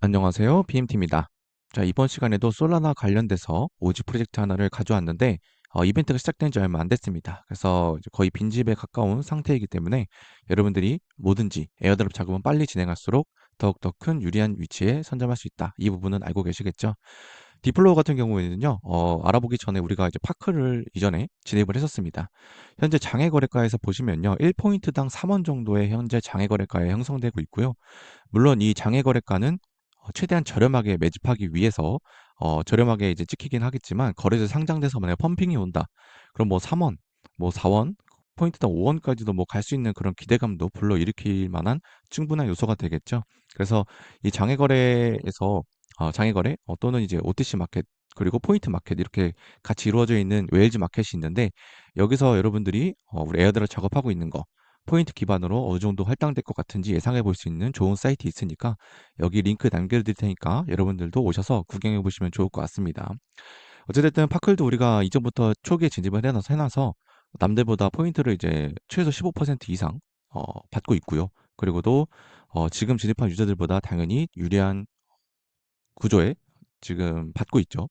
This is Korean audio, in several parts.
안녕하세요. BMT입니다. 자, 이번 시간에도 솔라나 관련돼서 오지 프로젝트 하나를 가져왔는데, 어, 이벤트가 시작된 지 얼마 안 됐습니다. 그래서 거의 빈집에 가까운 상태이기 때문에 여러분들이 뭐든지 에어드랍 작업은 빨리 진행할수록 더욱더 큰 유리한 위치에 선점할 수 있다. 이 부분은 알고 계시겠죠? 디플로우 같은 경우에는요, 어, 알아보기 전에 우리가 이제 파크를 이전에 진입을 했었습니다. 현재 장외 거래가에서 보시면요, 1포인트당 3원 정도의 현재 장외 거래가에 형성되고 있고요. 물론 이 장외 거래가는 어 최대한 저렴하게 매집하기 위해서 어 저렴하게 이제 찍히긴 하겠지만 거래소 상장돼서 만약에 펌핑이 온다. 그럼 뭐 3 원, 뭐 4 원, 포인트당 5 원까지도 뭐 갈 수 있는 그런 기대감도 불러일으킬 만한 충분한 요소가 되겠죠. 그래서 이 장외 거래에서 어 장외 거래 어 또는 이제 OTC 마켓 그리고 포인트 마켓 이렇게 같이 이루어져 있는 웨일즈 마켓이 있는데 여기서 여러분들이 어 우리 에어드랍 작업하고 있는 거 포인트 기반으로 어느 정도 할당될 것 같은지 예상해 볼 수 있는 좋은 사이트 있으니까 여기 링크 남겨드릴 테니까 여러분들도 오셔서 구경해 보시면 좋을 것 같습니다. 어찌됐든 파클도 우리가 이전부터 초기에 진입을 해놔서 해놔서 남들보다 포인트를 이제 최소 15% 이상 어, 받고 있고요. 그리고도 어, 지금 진입한 유저들보다 당연히 유리한 구조에 지금 받고 있죠.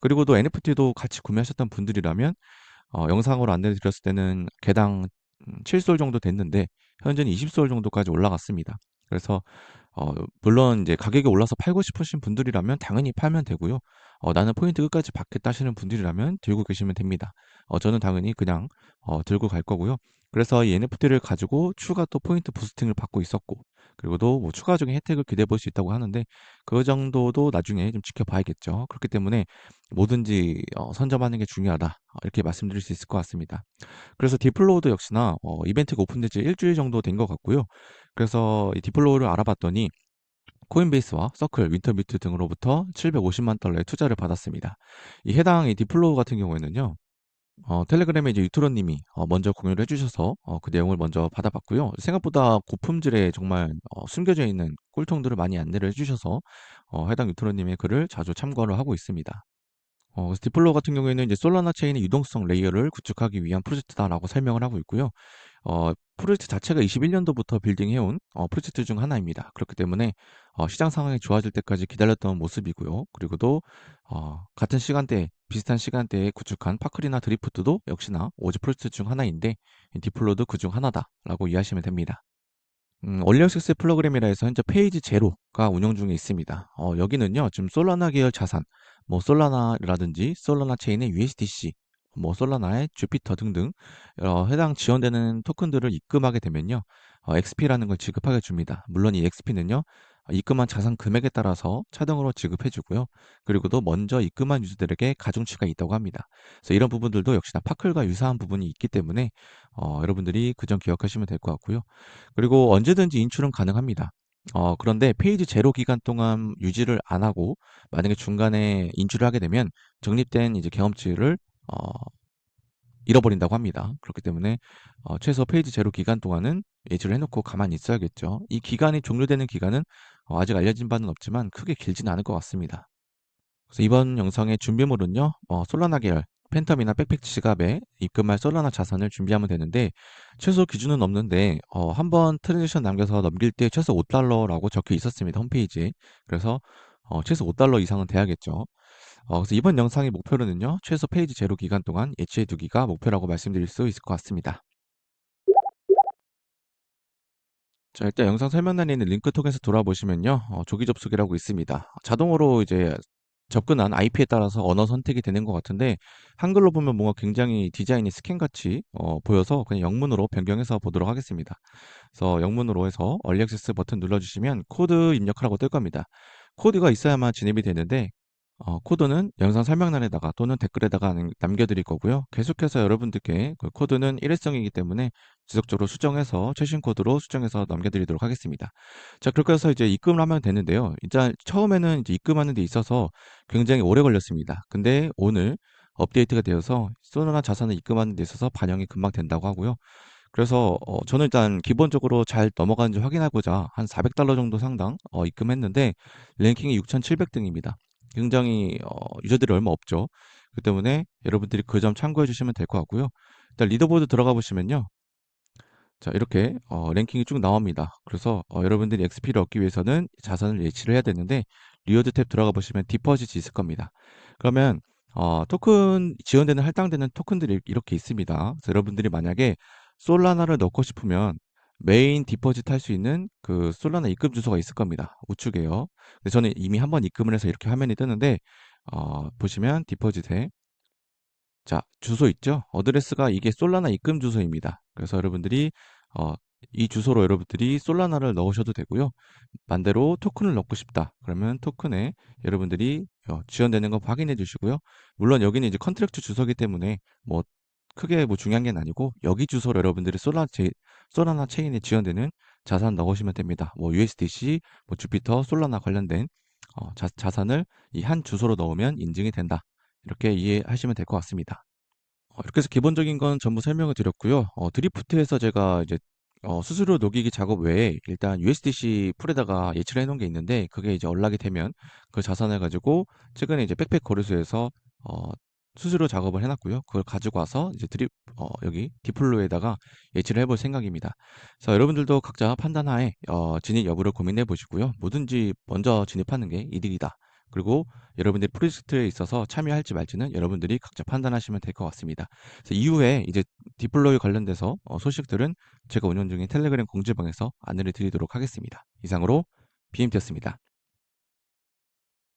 그리고도 NFT도 같이 구매하셨던 분들이라면 어, 영상으로 안내 드렸을 때는 개당 음 7솔 정도 됐는데 현재는 20솔 정도까지 올라갔습니다. 그래서 어 물론 이제 가격이 올라서 팔고 싶으신 분들이라면 당연히 팔면 되고요. 어 '나는 포인트 끝까지 받겠다.' 하시는 분들이라면 들고 계시면 됩니다. 어 저는 당연히 그냥 어 들고 갈 거고요. 그래서 이 NFT를 가지고 추가 또 포인트 부스팅을 받고 있었고 그리고도 뭐 추가적인 혜택을 기대해 볼 수 있다고 하는데 그 정도도 나중에 좀 지켜봐야겠죠. 그렇기 때문에 뭐든지 어 '선점하는 게 중요하다.' 어 이렇게 말씀드릴 수 있을 것 같습니다. 그래서 디플로우도 역시나 어 이벤트가 오픈된 지일 주일 정도 된 것 같고요. 그래서 이 디플로우를 알아봤더니 코인베이스와 서클, 윈터비트 등으로부터 750만 달러의 투자를 받았습니다. 이 해당 이 디플로우 같은 경우에는요. 어 텔레그램에 이제 유트로 님이 어 먼저 공유를 해 주셔서 어 그 내용을 먼저 받아봤고요. 생각보다 고품질의 정말 어 숨겨져 있는 꿀통들을 많이 안내를 해 주셔서 어 해당 유트로 님의 글을 자주 참고를 하고 있습니다. 어 그래서 디플로 같은 경우에는 이제 솔라나 체인의 유동성 레이어를 구축하기 위한 프로젝트다라고 설명을 하고 있고요. 어 프로젝트 자체가 21 년도부터 빌딩해 온 어 프로젝트 중 하나입니다. 그렇기 때문에 어 시장 상황이 좋아질 때까지 기다렸던 모습이고요. 그리고 또어 같은 시간대에 비슷한 시간대에 구축한 파클이나 드리프트도 역시나 오지 프로젝트 중 하나인데 이 디플로도 그 중 하나다라고 이해하시면 됩니다. 음 얼리 액세스 프로그램이라 해서 현재 페이지 제로가 운영 중에 있습니다. 어 여기는요. 지금 솔라나 계열 자산 뭐 솔라나라든지 솔라나 체인의 USDC 뭐 솔라나의 주피터 등등 어 해당 지원되는 토큰들을 입금하게 되면요. 어 XP라는 걸 지급하게 줍니다. 물론 이 XP는요. 입금한 자산 금액에 따라서 차등으로 지급해 주고요. 그리고도 먼저 입금한 유저들에게 가중치가 있다고 합니다. 그래서 이런 부분들도 역시나 파클과 유사한 부분이 있기 때문에 어 여러분들이 그 점 기억하시면 될 것 같고요. 그리고 언제든지 인출은 가능합니다. 어 그런데 페이지 제로 기간 동안 유지를 안 하고 만약에 중간에 인출을 하게 되면 적립된 이제 경험치를 어 잃어버린다고 합니다. 그렇기 때문에 어 최소 페이지 제로 기간 동안은 예지를 해 놓고 가만히 있어야겠죠. 이 기간이 종료되는 기간은 어 아직 알려진 바는 없지만 크게 길지는 않을 것 같습니다. 그래서 이번 영상의 준비물은요. 어 솔라나 계열 팬텀이나 백팩 지갑에 입금할 솔라나 자산을 준비하면 되는데 최소 기준은 없는데 어 한번 트랜지션 남겨서 넘길 때 최소 5달러 라고 적혀 있었습니다, 홈페이지에. 그래서 어 최소 5달러 이상은 돼야겠죠. 어 그래서 이번 영상의 목표로는요. 최소 페이지 제로 기간 동안 예치해 두기가 목표라고 말씀드릴 수 있을 것 같습니다. 자 일단 영상 설명란에 있는 링크 통해서 돌아보시면요. 어 조기 접속이라고 있습니다. 자동으로 이제 접근한 IP에 따라서 언어 선택이 되는 것 같은데 한글로 보면 뭔가 굉장히 디자인이 스캔같이 어 보여서 그냥 영문으로 변경해서 보도록 하겠습니다. 그래서 영문으로 해서 얼리 액세스 버튼 눌러주시면 코드 입력하라고 뜰 겁니다. 코드가 있어야만 진입이 되는데 어 코드는 영상 설명란에다가 또는 댓글에다가 남 남겨드릴 거고요. 계속해서 여러분들께 그 코드는 일회성이기 때문에 지속적으로 수정해서 최신 코드로 수정해서 남겨드리도록 하겠습니다. 자 그렇게 해서 이제 입금을 하면 되는데요. 일단 처음에는 이제 입금하는 데 있어서 굉장히 오래 걸렸습니다. 근데 오늘 업데이트가 되어서 솔라나 자산을 입금하는 데 있어서 반영이 금방 된다고 하고요. 그래서 어 저는 일단 기본적으로 잘 넘어가는지 확인하고자 한 400달러 정도 상당 어 입금했는데 랭킹이 6,700 등입니다. 굉장히 어 유저들이 얼마 없죠. 그 때문에 여러분들이 그 점 참고해 주시면 될 것 같고요. 일단 리더보드 들어가 보시면요. 자 이렇게 어 랭킹이 쭉 나옵니다. 그래서 어 여러분들이 XP를 얻기 위해서는 자산을 예치를 해야 되는데 리워드 탭 들어가 보시면 디퍼짓이 있을 겁니다. 그러면 어 토큰 지원되는 할당되는 토큰들이 이렇게 있습니다. 그래서 여러분들이 만약에 솔라나를 넣고 싶으면 메인 디퍼짓 할 수 있는 그 솔라나 입금 주소가 있을 겁니다. 우측에요. 근데 저는 이미 한번 입금을 해서 이렇게 화면이 뜨는데 어 보시면 디퍼짓에 자 주소 있죠? 어드레스가 이게 솔라나 입금 주소입니다. 그래서 여러분들이 어 이 주소로 여러분들이 솔라나를 넣으셔도 되고요. 반대로 토큰을 넣고 싶다. 그러면 토큰에 여러분들이 어 지원되는 거 확인해 주시고요. 물론 여기는 이제 컨트랙트 주소이기 때문에 뭐 크게 뭐 중요한 게 아니고 여기 주소로 여러분들이 솔라 제 솔라나 체인에 지원되는 자산 넣으시면 됩니다. 뭐 USDC, 뭐 주피터, 솔라나 관련된 어 자 자산을 이 한 주소로 넣으면 인증이 된다. 이렇게 이해하시면 될 것 같습니다. 어 이렇게 해서 기본적인 건 전부 설명을 드렸고요. 어 드리프트에서 제가 이제 어 수수료 녹이기 작업 외에 일단 USDC 풀에다가 예치를 해 놓은 게 있는데 그게 이제 언락이 되면 그 자산을 가지고 최근에 이제 백팩 거래소에서 어 수수료 작업을 해 놨고요. 그걸 가지고 와서 이제 드립 어 여기 디플로에다가 예치를 해볼 생각입니다. 그래서 여러분들도 각자 판단하에 어 진입 여부를 고민해 보시고요. 뭐든지 먼저 진입하는 게 이득이다. 그리고 여러분들이 프로젝트에 있어서 참여할지 말지는 여러분들이 각자 판단하시면 될 것 같습니다. 이후에 이제 디플로이 관련돼서 어 소식들은 제가 운영 중인 텔레그램 공지방에서 안내를 드리도록 하겠습니다. 이상으로 BMT였습니다.